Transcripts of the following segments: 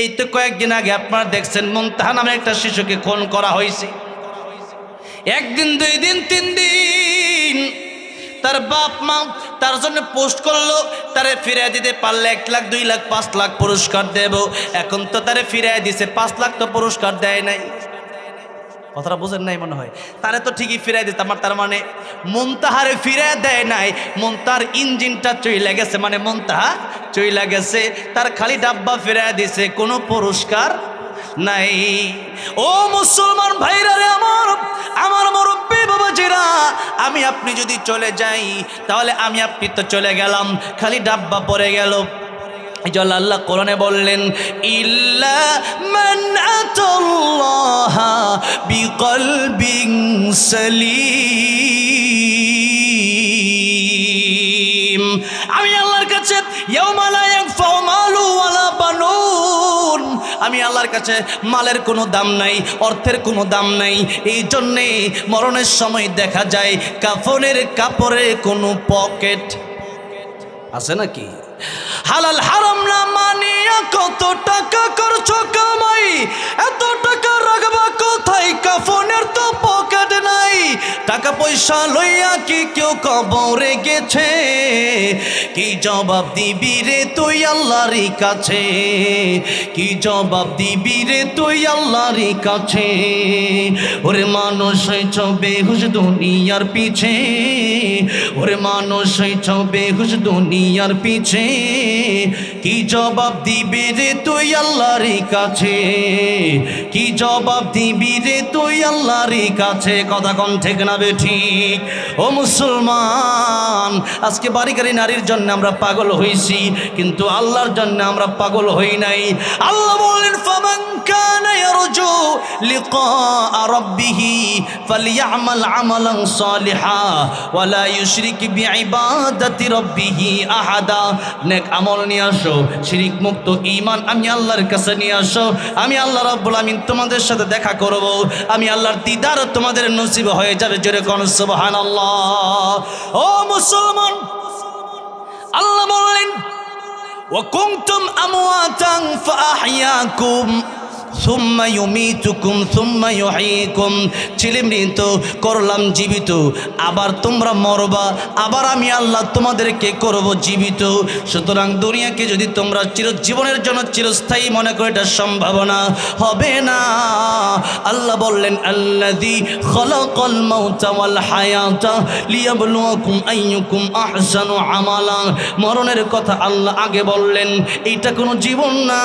এই তো কয়েকদিন আগে আপনারা দেখছেন মুমতাহা নামে একটা শিশুকে খুন করা হয়েছে। একদিন, দুই দিন, তিন দিন তার বাপ মা তার জন্য পোস্ট করল, তারে ফিরিয়ে দিতে পারলে এক লাখ, দুই লাখ, পাঁচ লাখ পুরস্কার দেব। এখন তো তারে ফিরিয়ে দিছে, পাঁচ লাখ তো পুরস্কার দেয় নাই। কথাটা বোঝেন নাই মনে হয়। তারে তো ঠিকই ফিরাই দিতে আমার তার মানে মন্তাহারে ফিরে দেয় নাই। মন্তার ইঞ্জিনটা চইলে গেছে মানে মন্তাহা চইলে গেছে। তার খালি ডাব্বা ফিরাই দিছে, কোনো পুরস্কার নাই। ও মুসলমান ভাইরা রে আমার আমার মুরব্বী বাবাজিরা, আমি আপনি যদি চলে যাই, তাহলে আমি আপনি তো চলে গেলাম। খালি ডাব্বা পড়ে গেল। জন্য আল্লাহ কোরআনে বললেন, ইল্লা আমি আল্লাহর কাছে আমি আল্লাহর কাছে, মালের কোনো দাম নাই, অর্থের কোনো দাম নাই। এই জন্যে মরণের সময় দেখা যায় কাফনের কাপড়ের কোনো পকেট। আছে নাকি? হালাল হারাম না মানিয়া কত টাকা পয়সা লইয়া কি কেউ কবরে গেছে? কি জবাব দিবি রে তুই আল্লাহর কাছে? কি জবাব দিবি রে তুই আল্লাহর কাছে? ওরে মানুষ হয়েছ বেহুশ দুনিয়ার পিছে। ওরে মানুষ হয়েছ বেহুশ দুনিয়ার পিছে। কি জবাব দিবি রে তুই আল্লাহর কাছে? কি জবাব দিবি রে তুই আল্লাহর কাছে? কথা কন ঠিক না বে ঠিক। ও মুসলমান, আজকে বাড়ি নারীর জন্য আমরা পাগল হইছি, কিন্তু আল্লাহর জন্য আমরা পাগল হই নাই। আল্লাহ বলেন আমল নিয়ে আসো মুক্ত আমি আল্লাহর নিয়ে আসো। আমি আল্লাহ তোমাদের সাথে দেখা করব। আমি আল্লাহর দিদার তোমাদের নসিব হয়ে যাবে, জোরে কোন সুবহানাল্লাহ ও মুসলমান আল্লাহ বললেন وكنتم أمواتا فأحياكم সুম্মা ইউমি চুকুম সুম্মা ইহিকুম চিলিমৃত করলাম জীবিত। আবার তোমরা মরবা, আবার আমি আল্লাহ তোমাদেরকে করব জীবিত। সুতরাং দুনিয়াকে যদি তোমরা চিরজীবনের জন্য চিরস্থায়ী মনে করো, এটা সম্ভাবনা হবে না। আল্লাহ বললেন আল্লাদি খলকল মৌতাওয়াল হায়াতা লিয়াবলুয়াকুম আইয়ুকুম আহসানু আমালা। মরণের কথা আল্লাহ আগে বললেন, এইটা কোনো জীবন না।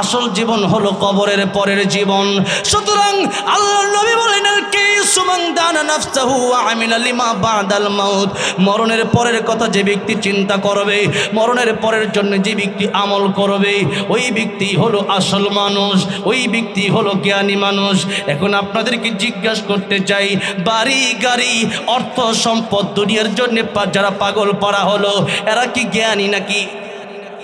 আসল জীবন হলো কবরের পরের জীবন। সুতরাং আল্লাহ নবী বলেন কে সুমান দানা নাফসাহু আমিলা লিমা বাদাল মাউত। মরণের পরের কথা যে ব্যক্তি চিন্তা করবে, মরণের পরের জন্য যে ব্যক্তি আমল করবে, ওই ব্যক্তি হলো আসল মানুষ, ওই ব্যক্তি হলো জ্ঞানী মানুষ। এখন আপনাদেরকে জিজ্ঞাসা করতে চাই, বাড়ি, গাড়ি, অর্থ, সম্পদ, দুনিয়ার জন্য যারা পাগল পড়া হলো, এরা কি জ্ঞানী নাকি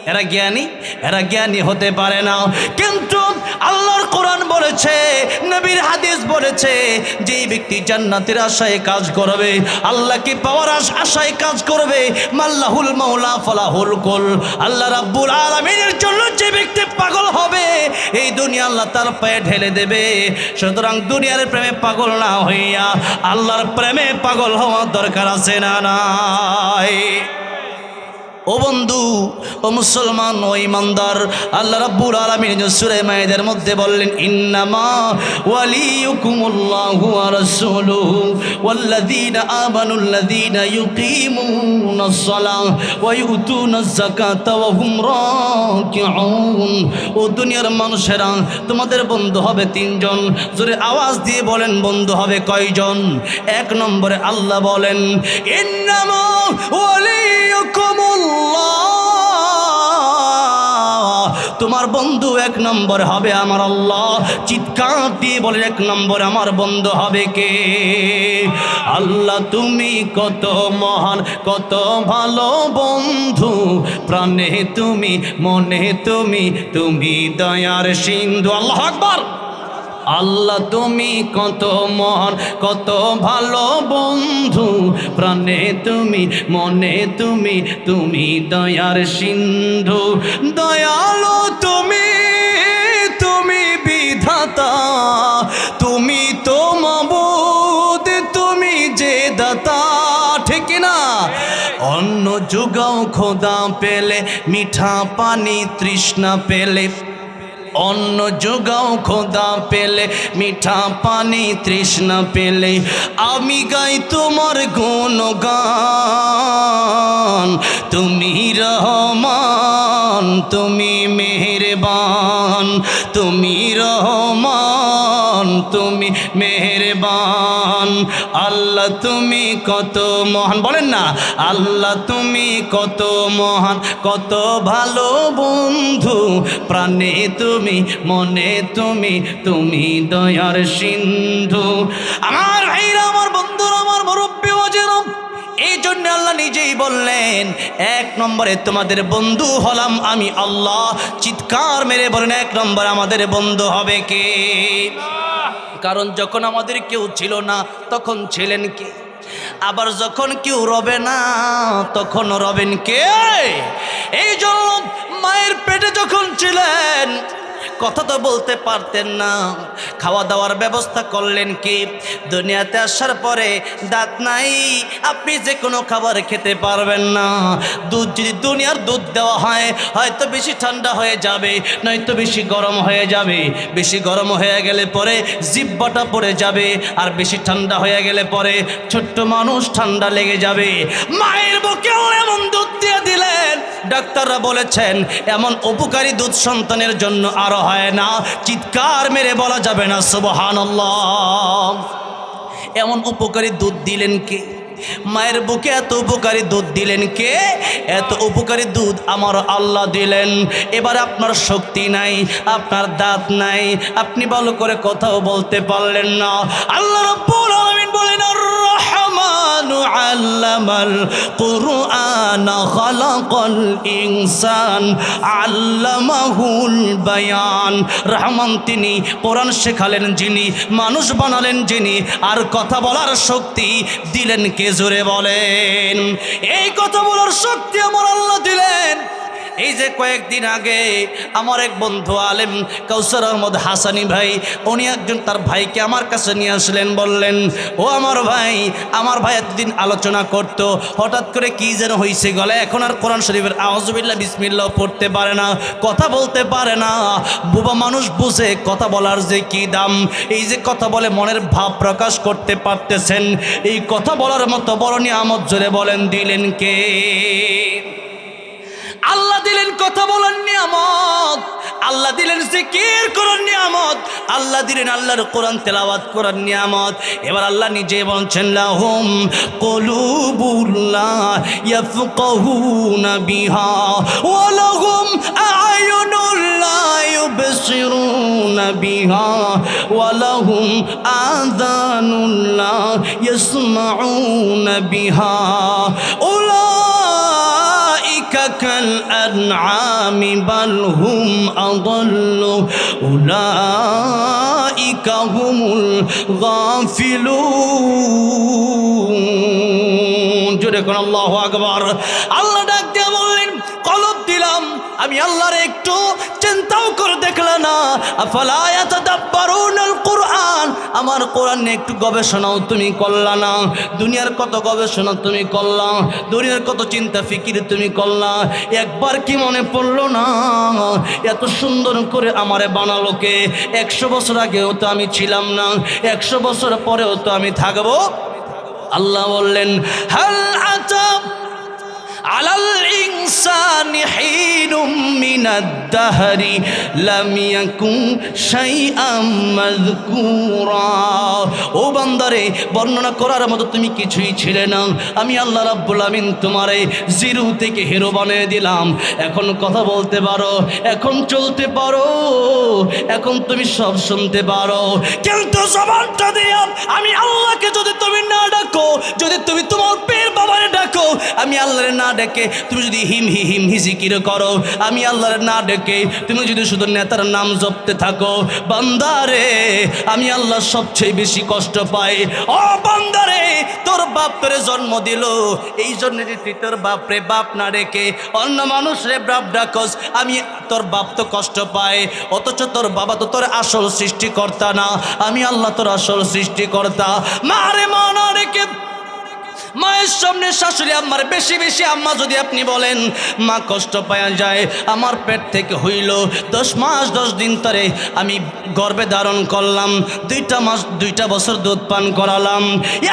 এরা জ্ঞানী এরা জ্ঞানী হতে পারে না। কিন্তু আল্লাহর কোরআন বলেছে, নবীর হাদিস বলেছে যে ব্যক্তি জান্নাতের আশায় কাজ করবে, আল্লাহকে পাওয়ার আশ- আশায় কাজ করবে, মাল্লাহুল মাওলা ফলাহুল কুল। আল্লাহ রাব্বুল আলামিনের জন্য যে ব্যক্তি পাগল হবে, এই দুনিয়া আল্লাহ তার পায়ে ঢেলে দেবে। সুতরাং দুনিয়ার প্রেমে পাগল না হইয়া আল্লাহর প্রেমে পাগল হওয়ার দরকার আছে না নাই। ও বন্ধু, ও মুসলমান, ও ইমানদার, আল্লাহ রাব্বুল আলামিন সূরা মায়েদের মধ্যে বললেন, ইন্নামা ওয়ালিয়ুকুমুল্লাহু ওয়া রাসূলুহু ওয়াল্লাযীনা আমানুল্লাযীনা ইউকিমুনাস সালাহ ওয়া ইউতুনাজ যাকাতা ওয়া হুম রাকিউন। ও দুনিয়ার মানুষেরা, তোমাদের বন্ধু হবে তিনজন। জোরে আওয়াজ দিয়ে বলেন, বন্ধু হবে কয়জন? এক নম্বরে আল্লাহ বলেন, ইন্নামা ওয়ালিয়ুকুমুল্লাহ তোমার বন্ধু এক নম্বর হবে আমার আল্লাহ। চিৎকার দিয়ে বলে এক নম্বর আমার বন্ধু হবে কে? আল্লাহ তুমি কত মহান, কত ভালো বন্ধু। প্রাণে তুমি, মনে তুমি তুমি দয়ার সিন্ধু। আল্লাহ আকবার। আল্লাহ তুমি কত মহান, কত ভালো বন্ধু। প্রাণে তুমি, মনে তুমি তুমি দয়ার সিন্ধু। দয়ালো খোদা পেলে মিঠা পানি তৃষ্ণা পেলে। অন্য যোগাও খোদা পেলে, মিঠা পানি তৃষ্ণা পেলে। আমি গাই তোমার গুণগান, তুমি রহমান, তুমি মেহেরবান, তুমি রহমান, তুমি মেহেরবান। আল্লাহ তুমি কত মহান, বলেন না, আল্লাহ তুমি কত মহান, কত ভালো বন্ধু, প্রাণে তুমি মনে তুমি তুমি দয়ার সিন্ধু। আমার ভাইরা, আমার বন্ধুরা, আমার মুরব্বী ওজেরম এই জন্য আল্লাহ নিজেই বললেন, এক নম্বরে তোমাদের বন্ধু হলাম আমি আল্লাহ। চিৎকার মেরে বলেন, এক নম্বর আমাদের বন্ধু হবে কে? কারণ যখন আমাদের কেউ ছিল না, তখন ছিলেন কে? আবার যখন কেউ রবে না, তখন রবেন কে? এই জন্য মায়ের পেটে যখন ছিলেন কথা তো বলতে পারতেন না। খাওয়া দাওয়ার ব্যবস্থা করলেন কি? দুনিয়াতে আসার পরে দাঁত নাই, আপনি যে কোনো খাবার খেতে পারবেন না। দুধ যদি দুনিয়ার দুধ দেওয়া হয়, হয়তো বেশি ঠান্ডা হয়ে যাবে, নয়তো বেশি গরম হয়ে যাবে। বেশি গরম হয়ে গেলে পরে জিব্বাটা পড়ে যাবে, আর বেশি ঠান্ডা হয়ে গেলে পরে ছোট্ট মানুষ ঠান্ডা লেগে যাবে। মায়ের বুকেও এমন দুধ দিয়ে দিলেন। ডাক্তাররা বলেছেন, এমন উপকারী দুধ সন্তানের জন্য আরও হয় না। চিৎকার মেরে বলা যাবে না সুবহান এমন উপকারী দুধ দিলেন কে? মায়ের বুকে এত উপকারী দুধ দিলেন কে? এত উপকারী দুধ আমার আল্লাহ দিলেন। এবার আপনার শক্তি নাই, আপনার দাঁত নাই, আপনি ভালো করে কথাও বলতে পারলেন না। আল্লাহ বলেন, আর রহমানু আল্লামাল কুরআন খালাকাল ইনসান আল্লামাহুল বায়ান রহমান তিনি কোরআন শেখালেন যিনি, মানুষ বানালেন যিনি, আর কথা বলার শক্তি দিলেন কে জোরে বলেন। এই কথা বলার শক্তি আমার আল্লাহ এই যে কয়েকদিন আগে আমার এক বন্ধু আলেম কৌসর আহমদ হাসানি ভাই, উনি একজন তার ভাইকে আমার কাছে নিয়ে আসলেন, বললেন, ও আমার ভাই আমার ভাই এতদিন আলোচনা করত, হঠাৎ করে কি যেন হয়েছে গলে, এখন আর কোরআন শরীফের আওয়াজবিল্লা বিসমিল্লাহ পড়তে পারে না, কথা বলতে পারে না, বুবা মানুষ বুঝে কথা বলার যে কি দাম, এই যে কথা বলে মনের ভাব প্রকাশ করতে পারতেছেন, এই কথা বলার মতো বড় নিয়ামত জোরে বলেন, দিলেন কে? আল্লাহ দিলেন কথা বলার নিয়ামত, আল্লাহ দিলেন জিকির করার নিয়ামত, আল্লাহ দিলেন আল্লাহর কোরআন তেলাবাদ করার নিয়ামত। এবার আল্লাহ নিজে বলছেন, লাহুম কলুবুল্লাহ ইয়াফকাহুনা বিহা, ওয়া লাহুম আয়ুনুল্লাহ ইউবসিরুনা বিহা, ওয়া লাহুম আযানুল্লাহ ইয়াসমাউনা বিহা। كالأنعام بل هم أضل أولئك هم الغافلون জোরে কোন আল্লাহু আকবার আল্লাহ ডাক দিয়ে বললেন কলব দিলাম। আমি আল্লাহর একটু চিন্তাও করে দেখলাম না। কুরআন আমার কোরআন নিয়ে একটু গবেষণাও তুমি করলা না। দুনিয়ার কত গবেষণা তুমি করলা। দুনিয়ার কত চিন্তা ফিকির তুমি করলা। একবার কি মনে পড়ল না? এত সুন্দর করে আমারে বানালো কে? একশো বছর আগেও তো আমি ছিলাম না। একশো বছর পরেও তো আমি থাকব। আল্লাহ বললেন, হাল আতাব আলাল ইনসানি হিনুম মিনাদ দাহরি লাম ইয়াকুম শাইআম মাযকুরা। ও বান্দারে, বর্ণনা করার মতো তুমি কিছুই ছিলে না। আমি আল্লাহ রাব্বুল আমিন তোমারে জিরো থেকে হিরো বানিয়ে দিলাম। এখন কথা বলতে পারো, এখন চলতে পারো, এখন তুমি সব শুনতে পারো। কিন্তু জবানটা দিয়ে আমি আল্লাহকে যদি তুমি না ডাকো, যদি তুমি তোমার পের বাবারে ডাকো, আমি আল্লাহরে না ডেকে, তুমি যদি হিম হি হিম হি জিকির করো, আমি আল্লাহর না ডেকে, তুমি যদি শুধু নেতার নাম জপতে থাকো, বান্দারে, আমি আল্লাহ সবচেয়ে বেশি কষ্ট পাই। ও বান্দারে, তোর বাপ তোরে জন্ম দিল, এই জন্য যে তুই তোর বাপরে বাপ না রেখে অন্য মানুষ রে বাপ ডাকস, আমি তোর বাপ তো কষ্ট পায় অথচ তোর বাবা তো তোর আসল সৃষ্টিকর্তা না, আমি আল্লাহ তোর আসল সৃষ্টিকর্তা। মারে মা না রেখে মায়ের সামনে শাশুড়ি আম্মার বেশি বেশি আম্মা যদি আপনি বলেন, মা কষ্ট পাওয়া যায়, আমার পেট থেকে হইল দশ মাস, দশ দিন ধরে আমি গর্ভে ধারণ করলাম, দুইটা মাস, দুইটা বছর দুধ পান করালাম,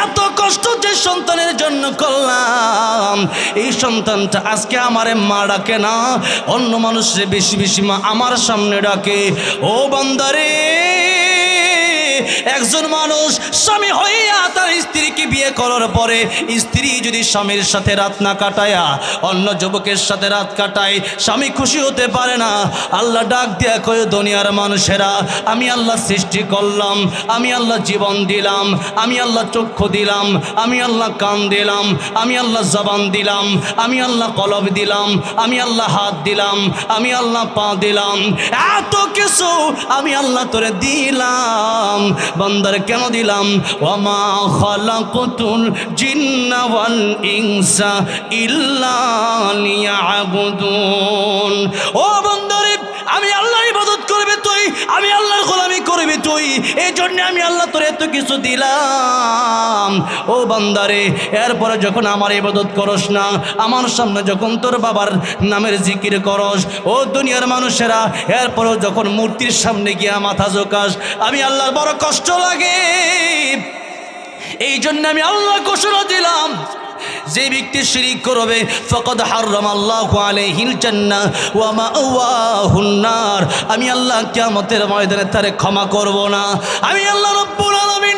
এত কষ্ট যে সন্তানের জন্য করলাম। এই সন্তানটা আজকে আমারে মা ডাকে না, অন্য মানুষের বেশি বেশি মা আমার সামনে ডাকে। ও বান্দারে, একজন মানুষ স্বামী হইয়া তার স্ত্রীকে বিয়ে করার পরে স্ত্রী যদি স্বামীর সাথে রাত না কাটায়া অন্য যুবকের সাথে রাত কাটায়, স্বামী খুশি হতে পারে না। আল্লাহ ডাক দিয়া কয়ে, দুনিয়ার মানুষেরা, আমি আল্লাহ সৃষ্টি করলাম, আমি আল্লাহ জীবন দিলাম, আমি আল্লাহ চক্ষু দিলাম, আমি আল্লাহ কান দিলাম, আমি আল্লাহ জবান দিলাম, আমি আল্লাহ কলব দিলাম, আমি আল্লাহ হাত দিলাম, আমি আল্লাহ পা দিলাম। এত কিছু আমি আল্লাহ তোরে দিলাম। বন্দর কেন দিলাম? ওমা খালাকুতুল জিন্না ইনসা ইল্লা ও বন্দরে আমি আল্লাহর ইবাদত করবে তুই, আমি আল্লাহর গোলামি করবি তুই এই জন্য আমি আল্লাহ তোর এত কিছু দিলাম। ও বান্দারে, এরপরে যখন আমার ইবাদত করস না, আমার সামনে যখন তোর বাবার নামের জিকির করস, ও দুনিয়ার মানুষেরা, এরপরেও যখন মূর্তির সামনে গিয়া মাথা জোকাস আমি আল্লাহর বড় কষ্ট লাগে। এই জন্য আমি আল্লাহ ঘোষণা দিলাম, যে ব্যক্তি শিরিক করবে, ফকদ হারাম আল্লাহ আলাইহিল জান্নাহ ওয়া মাওয়াহুন নার। আমি আল্লাহ কিয়ামতের ময়দানে তারে ক্ষমা করব না। আমি আল্লাহ রব্বুল আলামিন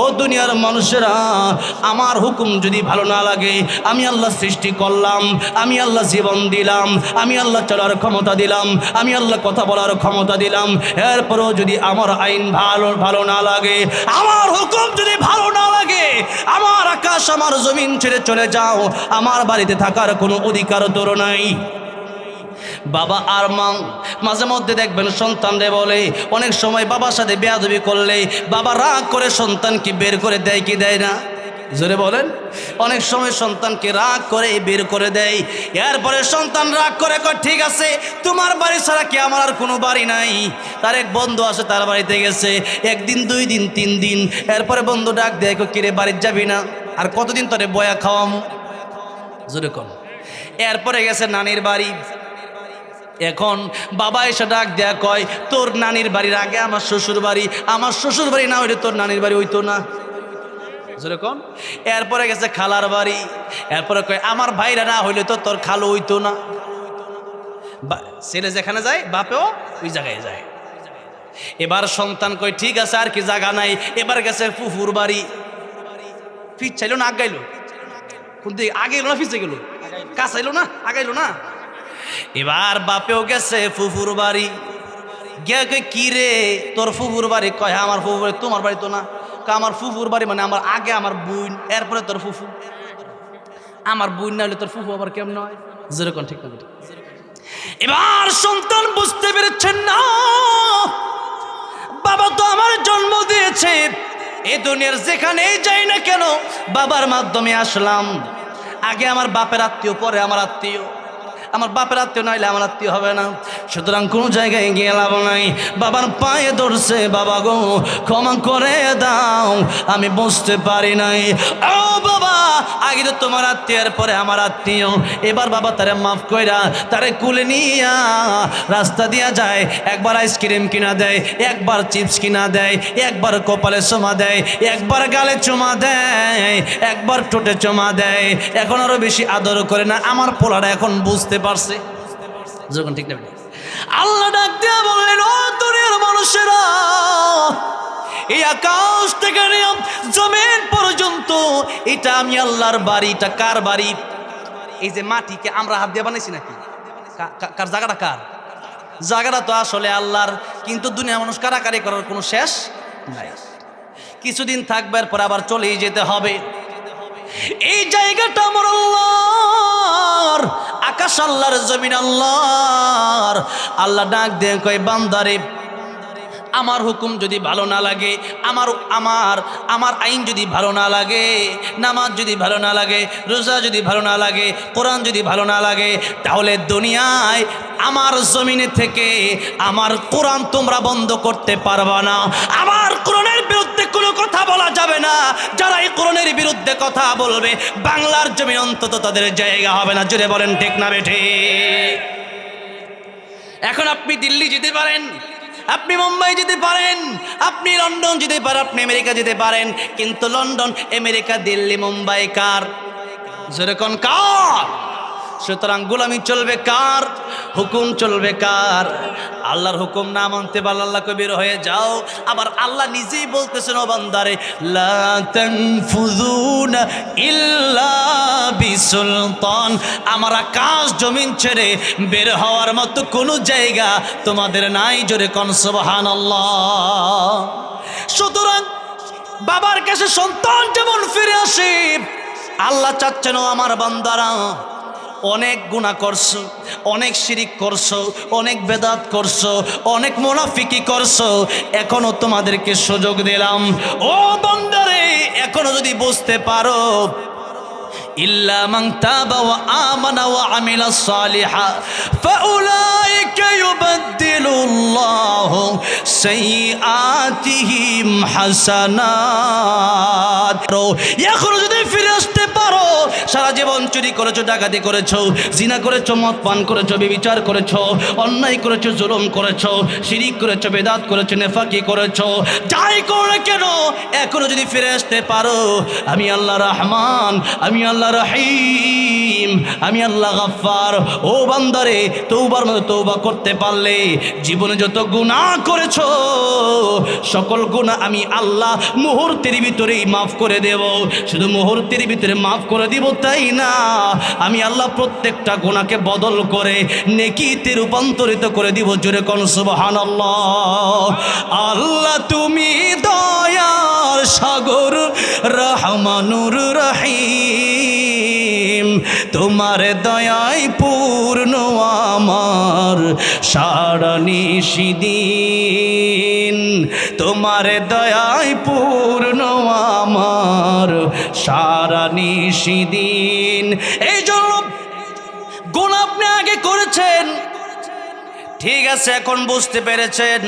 ও দুনিয়ার মানুষেরা, আমার হুকুম যদি ভালো না লাগে, আমি আল্লাহ সৃষ্টি করলাম, আমি আল্লাহ জীবন দিলাম, আমি আল্লাহ চলার ক্ষমতা দিলাম, আমি আল্লাহ কথা বলার ক্ষমতা দিলাম, এরপরেও যদি আমার আইন ভালো ভালো না লাগে, আমার হুকুম যদি ভালো না লাগে, আমার আকাশ, আমার জমিন ছেড়ে চলে যাও, আমার বাড়িতে থাকার কোনো অধিকার তোর নাই। বাবা আর মা, মাঝে মধ্যে দেখবেন সন্তানরে বলে, অনেক সময় বাবার সাথে বেয়াদবি করলে বাবা রাগ করে সন্তানকে বের করে দেয় কি দেয় না? জোরে বলেন। অনেক সময় সন্তানকে রাগ করে বের করে দেয়। এরপরে সন্তান রাগ করে ঠিক আছে, তোমার বাড়ি ছাড়া কি আমার আর কোনো বাড়ি নাই? তার এক বন্ধু আছে তার বাড়িতে গেছে। একদিন, দুই দিন, তিন দিন, এরপরে বন্ধু ডাক দেয় কিরে বাড়ির যাবি না? আর কতদিন তোরে বয়া খাওয়ামু? জোরে কম এরপরে গেছে নানির বাড়ি। এখন বাবা এসে ডাক দেয়া কয় তোর নানির বাড়ির আগে আমার শ্বশুর বাড়ি আমার শ্বশুর বাড়ি না হইলে তোর নানির বাড়ি হইতো না। যেরকম এরপরে গেছে খালার বাড়ি। এরপরে কয় আমার ভাইরা না হইলে তো তোর খালো হইতো না। বা- ছেলে যেখানে যায় বাপেও ওই জায়গায় যায়। এবার সন্তান কয় ঠিক আছে আর কি জায়গা নাই। এবার গেছে ফুফুর বাড়ি। ফিট চাইলো না আগাইলো? কোন দিকে আগে এলো না ফিচে গেল কাছাইলো না আগাইলো না? এবার বাপেও গেছে ফুফুর বাড়ি। গিয়া কি রে? তোর ফুফুর বাড়ি কয় হ্যাঁ, আমার ফুফুর বাড়ি তোমার বাড়ি তো না। আমার ফুফুর বাড়ি মানে আমার আগে আমার বোন এরপরে তোর ফুফু। আমার বোন না হলে তোর ফুফু আবার কেমন হয়? যেরকম ঠিক না এবার সন্তান বুঝতে পেরেছেন না। বাবা তো আমার জন্ম দিয়েছে। এ দুনিয়ার যেখানেই যাই না কেন বাবার মাধ্যমে আসলাম। আগে আমার বাপের আত্মীয় পরে আমার আত্মীয়। আমার বাপের আত্মীয় নইলে আমার আত্মীয় হবে না। সুতরাং কোনো জায়গায় গিয়ে লাভ নাই। বাবার পায়ে ধরছে, বাবা গো, ক্ষমা করে দাও। আমি বুঝতে পারি নাই। ও বাবা, আগে তো তোমার আত্মীয়ের পরে আমার আত্মীয়। এবার বাবা তারে মাফ কইরা তারে কুলে নিয়া রাস্তা দিয়া যায়। একবার আইসক্রিম কিনা দেয়, একবার চিপস কিনা দেয়, একবার কপালে চুমা দেয়, একবার গালে চুমা দেয়, একবার ঠোঁটে চুমা দেয়। এখন আরও বেশি আদর করে না। আমার পোলাটা এখন বুঝতে পারছে যখন ঠিক না আল্লাহ ডাক দিয়া বললেন, ও দুনিয়ার মানুষেরা, এই আকাশ থেকে জমিন পর্যন্ত, এটা আমি আল্লাহর বাড়ি, এটা কার বাড়ি? এই যে মাটিকে আমরা হাত দিয়ে বানাইছি নাকি? কার জায়গাটা কার? জায়গাটা তো আসলে আল্লাহর, কিন্তু দুনিয়া মানুষ কারাকারি করার কোনো শেষ নাই। কিছুদিন থাকবার পর আবার চলেই যেতে হবে। এই জায়গাটা আমার আল্লাহর। আকাশ আল্লাহর জমিন আল্লাহর। আল্লাহ ডাক দিয়ে কয়, বান্দারে, আমার হুকুম যদি ভালো না লাগে, আমার আমার আমার আইন যদি ভালো না লাগে, নামাজ যদি ভালো না লাগে, রোজা যদি ভালো না লাগে, কোরআন যদি ভালো না লাগে, তাহলে দুনিয়ায় আমার জমিনে থেকে আমার কোরআন তোমরা বন্ধ করতে পারবা না। আমার কথা বলা যাবে না। যারা এই কোরআনের বিরুদ্ধে কথা বলবে, বাংলার জমি অন্তত তাদের জায়গা হবে না। জুড়ে বলেন, ঠিক না বেঠে? এখন আপনি দিল্লি যেতে পারেন, আপনি মুম্বাই যেতে পারেন, আপনি লন্ডন যেতে পারেন, আপনি আমেরিকা যেতে পারেন, কিন্তু লন্ডন, আমেরিকা, দিল্লি, মুম্বাই কার? যেরকম কার? সুতরাং গোলামি চলবে কার? হুকুম চলবে কার? আল্লাহর হুকুম না মানতে পারলে আল্লাহ কবির হয়ে যাও। আবার আল্লাহ নিজেই বলতেছেন, ও বান্দারে বিসুলতান। আমার আকাশ জমিন ছেড়ে বের হওয়ার মতো কোনো জায়গা তোমাদের নাই জোরে কন, সুবহানাল্লাহ। সুতরাং বাবার কাছে সন্তান যেমন ফিরে আসে, আল্লাহ চাচ্ছেন আমার বান্দারা অনেক গুণা করছো অনেক শিরিক করছো অনেক বেদাত করছো অনেক মোনাফিকি করছো এখনো তোমাদেরকে সুযোগ দিলাম ও বন্দারে এখনো যদি বুঝতে পারো إلا من تاب وآمن وعمل صالحا فأولئك يبدل الله سيئاتهم حسنات এখন যদি ফিরে আসতে পারো সারা জীবন চুরি করেছ, ডাকাতি করেছ, জিনা করেছ, মদ পান করেছ, বিবিচার করেছ, অন্যায় করেছ, জুলুম করেছ, শিরিক করেছ, বেদাত করেছ, নেফাকি করেছ। যাই করে কেন, এখনও যদি ফিরে আসতে পারো, আমি আল্লাহ রহমান, আমি আল্লাহ রহিম, আমি আল্লাহ গাফার ও বান্দারে তৌবার মতো তৌবা করতে পারলে জীবনে যত গুনাহ করেছ, সকল গুনাহ আমি আল্লাহ মুহূর্তের ভিতরেই মাফ করে দেব। শুধু মুহূর্তের ভিতরে মাফ করে দিব তাই না? আমি আল্লাহ প্রত্যেকটা গোনাকে বদল করে নেকিতে রূপান্তরিত করে দিব। জোরে কনসুবহান আল্লাহ আল্লাহ, তুমি দয়ার সাগর, রহমানুর রহিম। তোমার দয়ায় পূর্ণ আমার সারা নিশিদিন তোমার দয়ায় পূর্ণ আমার সারা নিশিদিন এই জন্য গুণ আপনি আগে করেছেন। ঠিক আছে, এখন বুঝতে পেরেছেন।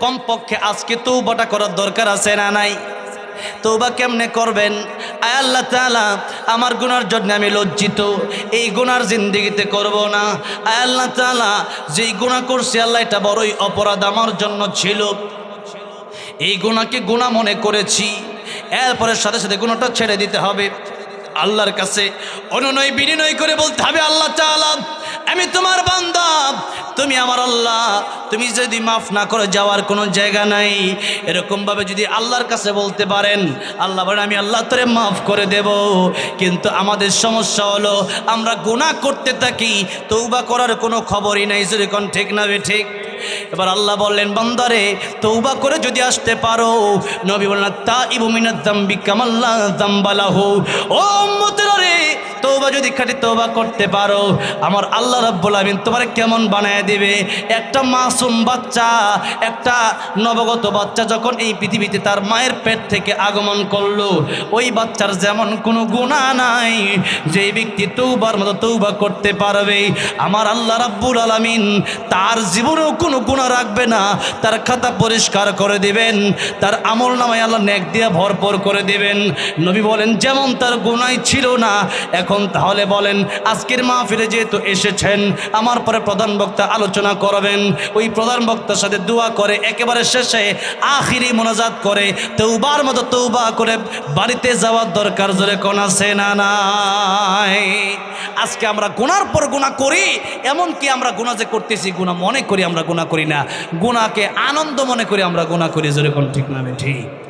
কমপক্ষে আজকে তৌবাটা করার দরকার আছে না নাই? তৌবা কেমনে করবেন? আয় আল্লাহ তাআলা, আমার গুনার জন্য আমি লজ্জিত। এই গুনার জিন্দিগিতে করব না। আয় আল্লাহ তাআলা, যেই গুনাহ করছি আল্লাহ, এটা বড়ই অপরাধ আমার জন্য ছিল। এই গুণাকে গুণা মনে করেছি। এরপরে সাথে সাথে গুণাটা ছেড়ে দিতে হবে। আল্লাহর কাছে অনুনয় বিনিময় করে বলতে হবে, আল্লাহ তাআলা আমি তোমার বান্দা। তুমি আমার আল্লাহ। তুমি যদি মাফ না করে, যাওয়ার কোনো জায়গা নাই। এরকমভাবে যদি আল্লাহর কাছে বলতে পারেন, আল্লাহ বলেন, আমি আল্লাহ তোরে মাফ করে দেব। কিন্তু আমাদের সমস্যা হলো, আমরা গুনাহ করতে থাকি তৌবা করার কোনো খবরই নাই। যদি কোন ঠিক না বে ঠিক? এবার আল্লাহ বললেন বান্দারে তৌবা করে যদি আসতে পারো, নবী বললেন তা ইবুমিনাত দাম্বি কামাল্লা দাম্বালাহু। ও উম্মতেরা রে তৌবা যদি খাটি তৌবা করতে পারো, আমার আল্লাহ রাব্বুল আমিন তোমার কেমন বানায় দিবে? একটা মাসুম বাচ্চা, একটা নবগত বাচ্চা যখন এই পৃথিবীতে তার মায়ের পেট থেকে আগমন করল, ওই বাচ্চার যেমন কোনো গুণা নাই। যে ব্যক্তি তৌবার মতো তৌবা করতে পারবে, আমার আল্লাহ রাব্বুল আলামিন তার জীবনেও কোনো গুণা রাখবে না। তার খাতা পরিষ্কার করে দিবেন, তার আমল নামায় আল্লাহ নেক দিয়ে ভরপুর করে দিবেন। নবী বলেন, যেমন তার গুণাই ছিল না, এখন তাহলে বলেন, আজকের মাহফিলে যেহেতু এসেছেন, আমার পরে প্রধান বক্তা আলোচনা করবেন, ওই প্রধান বক্তার সাথে দোয়া করে, একেবারে শেষে আখিরি মোনাজাত করে তৌবার মতো তৌবা করে বাড়িতে যাওয়ার দরকার জোরে কোন আছে না নাই? আজকে আমরা গুনার পর গুণা করি, এমনকি আমরা গুণা যে করতেছি গুণা মনে করি আমরা গুণা করি না। গুণাকে আনন্দ মনে করি আমরা গুণা করি, জোরে কোন ঠিক না ঠিক?